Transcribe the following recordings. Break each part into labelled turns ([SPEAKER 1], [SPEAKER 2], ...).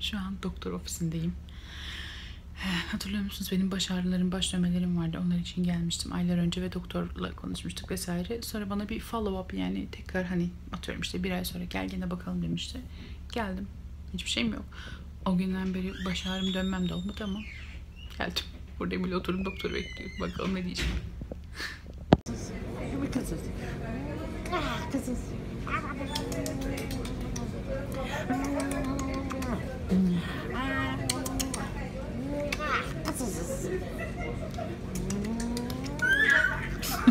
[SPEAKER 1] Şu an doktor ofisindeyim. Eh, Hatırlıyor musunuz benim baş ağrılarım, baş dönmelerim vardı. Onlar için gelmiştim aylar önce ve doktorla konuşmuştuk vesaire. Sonra bana bir follow up yani tekrar hani atıyorum işte bir ay sonra gel gene bakalım demişti. Geldim. Hiçbir şeyim yok. O günden beri baş ağrım dönmem de olmadı ama geldim. Burada bile oturdum doktoru bekliyorum. Bakalım ne diyecek.
[SPEAKER 2] Kızız. Ah kızız.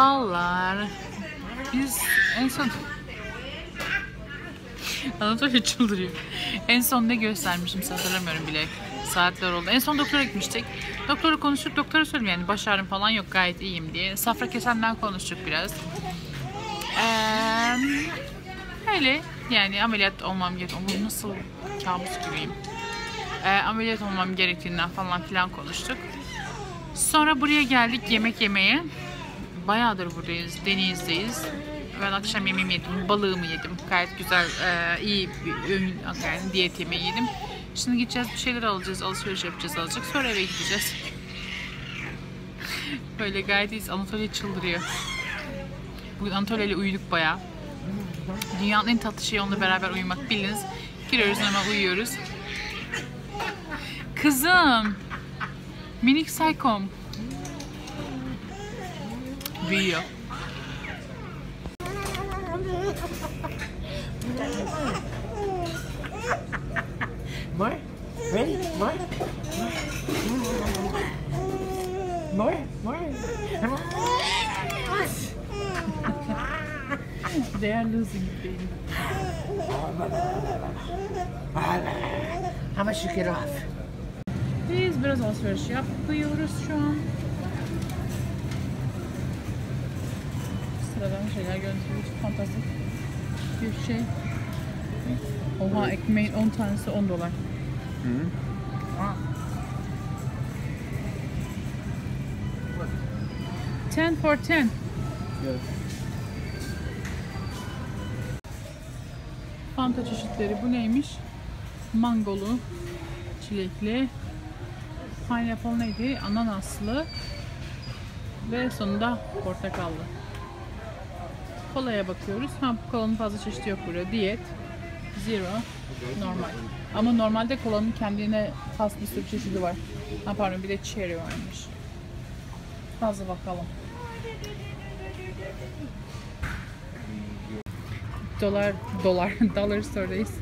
[SPEAKER 1] Ballar. Biz en son... Anatoly çıldırıyor. En son ne göstermişim hatırlamıyorum bile. Saatler oldu. En son doktora gitmiştik. Doktora konuştuk. Doktora söyledim yani baş ağrım falan yok gayet iyiyim diye. Safra kesenden konuştuk biraz. Ee, öyle yani ameliyat olmam gerek. Ama nasıl kabus gibiyim. Ee, ameliyat olmam gerektiğinden falan filan konuştuk. Sonra buraya geldik yemek yemeye. Bayağıdır buradayız. Deniz'deyiz. Ben akşam yemeğimi yedim. Balığımı yedim. Gayet güzel, e, iyi bir öğün, yani diyet yemeği yedim. Şimdi gideceğiz bir şeyler alacağız. Alışveriş yapacağız azıcık. Sonra eve gideceğiz. Böyle gayet iyiyiz. Anatolia çıldırıyor. Bugün Anatolia ile uyuduk bayağı. Dünyanın en tatlı şeyi onunla beraber uyumak. Biliniz. Giriyoruz hemen uyuyoruz. Kızım. Minik saykom. Büyüyor.
[SPEAKER 2] More? Ready? More? More? More?
[SPEAKER 1] They are losing pain.
[SPEAKER 2] How much you get off?
[SPEAKER 1] Biz biraz alışveriş yapıyoruz şu an. Sıradan şeyler gönderiyoruz. Fantastik bir şey. Oha ekmeğin 10 tanesi 10 dolar. Aa. 10 for 10. Fanta çeşitleri bu neymiş? Mangolu, çilekli, pineapple neydi? Ananaslı ve sonunda portakallı. Kolaya bakıyoruz. Ha bu kolanın fazla çeşidi yok burada. Diyet, zero, normal. Ama normalde kolanın kendine has bir sürü çeşidi var. Ha pardon bir de cherry varmış. Fazla bakalım. Dolar, dolar, dollar store'dayız.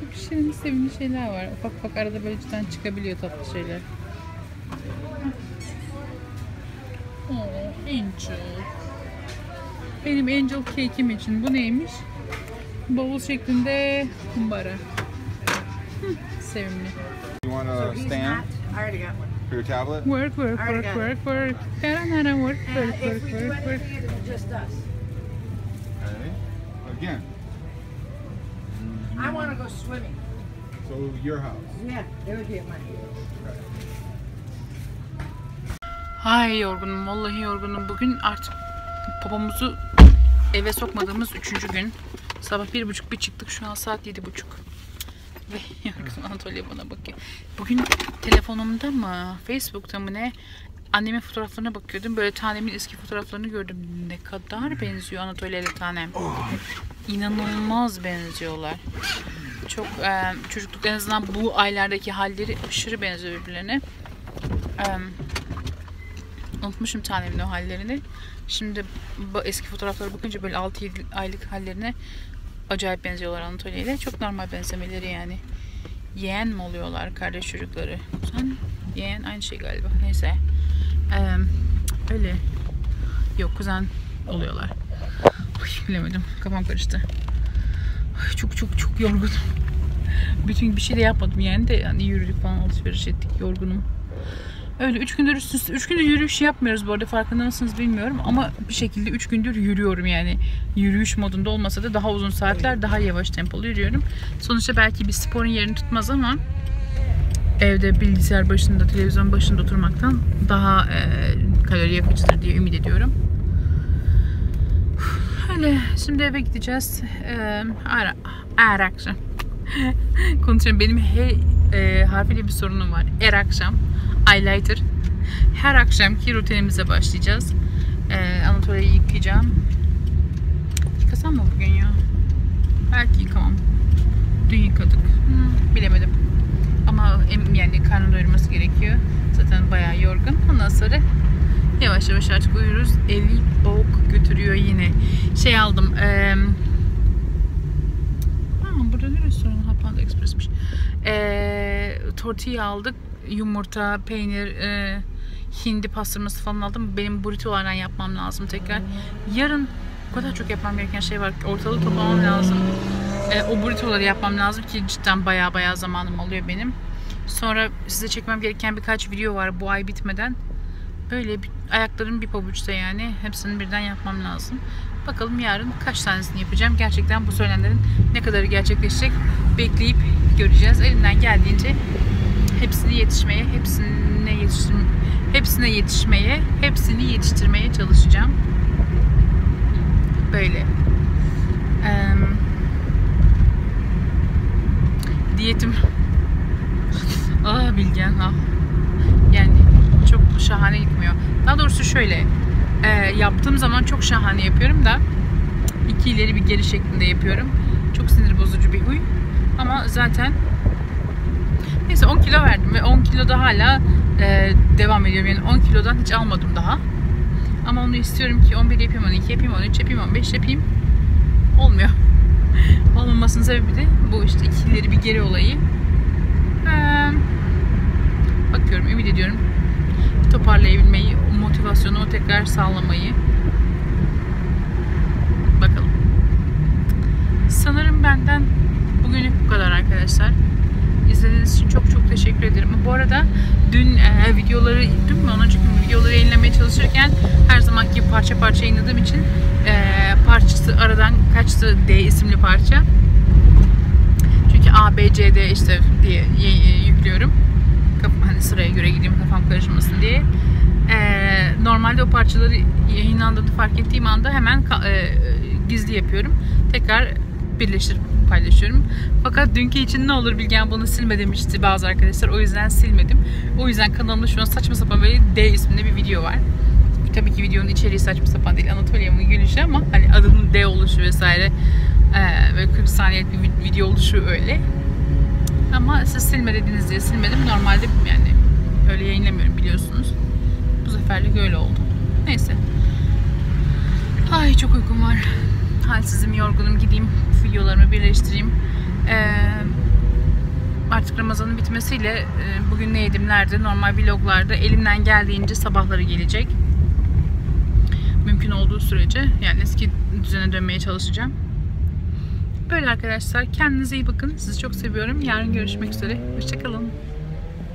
[SPEAKER 1] Çok şirin, sevimli şeyler var. Ufak ufak arada böyle cidden çıkabiliyor tatlı şeyler. Oh, Angel. Benim Angel cake'im için bu neymiş? Bavul şeklinde kumbara. Hı, Sevimli.
[SPEAKER 3] You want a stand
[SPEAKER 2] I already got one.
[SPEAKER 3] for your tablet?
[SPEAKER 1] Work, work, work, work, work. Taranara, work, work,
[SPEAKER 2] And if
[SPEAKER 1] work,
[SPEAKER 2] we do
[SPEAKER 1] work, work.
[SPEAKER 2] anything, it's just us.
[SPEAKER 3] Okay. Again.
[SPEAKER 2] I want to go swimming.
[SPEAKER 3] So your house.
[SPEAKER 2] Yeah, it would be at my
[SPEAKER 1] Ay yorgunum, vallahi yorgunum. Bugün artık babamızı eve sokmadığımız üçüncü gün. Sabah bir buçuk bir çıktık, şu an saat yedi buçuk. Ve yorgun Anatolia bana bakıyor. Bugün telefonumda mı, Facebook'ta mı ne, annemin fotoğraflarına bakıyordum. Böyle tanemin eski fotoğraflarını gördüm. Ne kadar benziyor Anatolia ile tanem. İnanılmaz benziyorlar. Çok e, çocukluk en azından bu aylardaki halleri aşırı benziyor birbirlerine. E, unutmuşum tanemin o hallerini. Şimdi eski fotoğraflara bakınca böyle 6-7 aylık hallerine acayip benziyorlar Anatolia ile. Çok normal benzemeleri yani. Yeğen mi oluyorlar kardeş çocukları? Sen yeğen aynı şey galiba. Neyse. Ee, öyle. Yok kuzen oluyorlar. Ay, bilemedim. Kafam karıştı. Ay, çok çok çok yorgunum. Bütün bir şey de yapmadım yani de yani yürüdük falan alışveriş ettik yorgunum. Öyle 3 gündür üst üste 3 gündür yürüyüş yapmıyoruz bu arada farkında mısınız bilmiyorum ama bir şekilde 3 gündür yürüyorum yani. Yürüyüş modunda olmasa da daha uzun saatler daha yavaş tempolu yürüyorum. Sonuçta belki bir sporun yerini tutmaz ama evde bilgisayar başında, televizyon başında oturmaktan daha e, kalori yakıcıdır diye ümit ediyorum. Öyle şimdi eve gideceğiz. E, ara, er akşam. Konuşuyorum. Benim he e, harfiyle bir sorunum var. Er akşam. Highlighter. Her akşamki rutinimize başlayacağız. E, Anatolia'yı yıkayacağım. Yıkasam mı bugün ya? Belki yıkamam. Dün yıkadık. Hmm, bilemedim. Ama yani karnını doyurması gerekiyor. Zaten bayağı yorgun. Ondan sonra yavaş yavaş artık uyuruz. Evi boğuk götürüyor yine. Şey aldım. eee burada ne restoranı? Ha, Panda Express'miş. Ee, tortilla aldık. Yumurta, peynir, e, hindi pastırması falan aldım. Benim burritolardan yapmam lazım tekrar. Yarın o kadar çok yapmam gereken şey var ki ortalığı toplamam lazım. Ee, o burritoları yapmam lazım ki cidden baya baya zamanım alıyor benim. Sonra size çekmem gereken birkaç video var bu ay bitmeden. Öyle bir, ayaklarım bir pabuçta yani. Hepsini birden yapmam lazım. Bakalım yarın kaç tanesini yapacağım. Gerçekten bu söylenenlerin ne kadarı gerçekleşecek bekleyip göreceğiz. Elimden geldiğince hepsini yetişmeye, hepsine yetiştir hepsine yetişmeye, hepsini yetiştirmeye çalışacağım. Böyle. Eee diyetim ah Bilgen ah yani çok şahane gitmiyor. Daha doğrusu şöyle e, yaptığım zaman çok şahane yapıyorum da iki ileri bir geri şeklinde yapıyorum. Çok sinir bozucu bir huy. Ama zaten neyse 10 kilo verdim ve 10 kilo da hala e, devam ediyorum. Yani 10 kilodan hiç almadım daha. Ama onu istiyorum ki 11 yapayım, 12 yapayım, 13 yapayım, 15 yapayım. Olmuyor. Olmamasının sebebi de bu işte iki ileri bir geri olayı. Ee, bakıyorum, ümit ediyorum. Toparlayabilmeyi, motivasyonu tekrar sağlamayı. Bakalım. Sanırım benden bugünlük bu kadar arkadaşlar. İzlediğiniz için çok çok teşekkür ederim. Bu arada dün e, videoları, dün mü önceki gün videoları yayınlamaya çalışırken her zamanki gibi parça parça yayınladığım için e, parçası aradan kaçtı D isimli parça. Çünkü A, B, C, D işte diye y- yüklüyorum. Hani sıraya göre gideyim kafam karışmasın diye. E, normalde o parçaları yayınlandığını fark ettiğim anda hemen e, gizli yapıyorum. Tekrar birleştirip paylaşıyorum. Fakat dünkü için ne olur Bilgen bunu silme demişti bazı arkadaşlar. O yüzden silmedim. O yüzden kanalımda şu an saçma sapan böyle D isminde bir video var. Tabii ki videonun içeriği saçma sapan değil. Anatolia'mın gülüşü ama hani adının D oluşu vesaire ee, böyle 40 saniyelik bir vid- video oluşu öyle. Ama siz silme dediniz diye silmedim. Normalde yani öyle yayınlamıyorum biliyorsunuz. Bu seferlik öyle oldu. Neyse. Ay çok uykum var. Halsizim, yorgunum. Gideyim videolarımı birleştireyim. Ee, artık Ramazan'ın bitmesiyle e, bugün ne yedim, nerede, normal vloglarda elimden geldiğince sabahları gelecek. Mümkün olduğu sürece yani eski düzene dönmeye çalışacağım. Böyle arkadaşlar. Kendinize iyi bakın. Sizi çok seviyorum. Yarın görüşmek üzere. Hoşçakalın.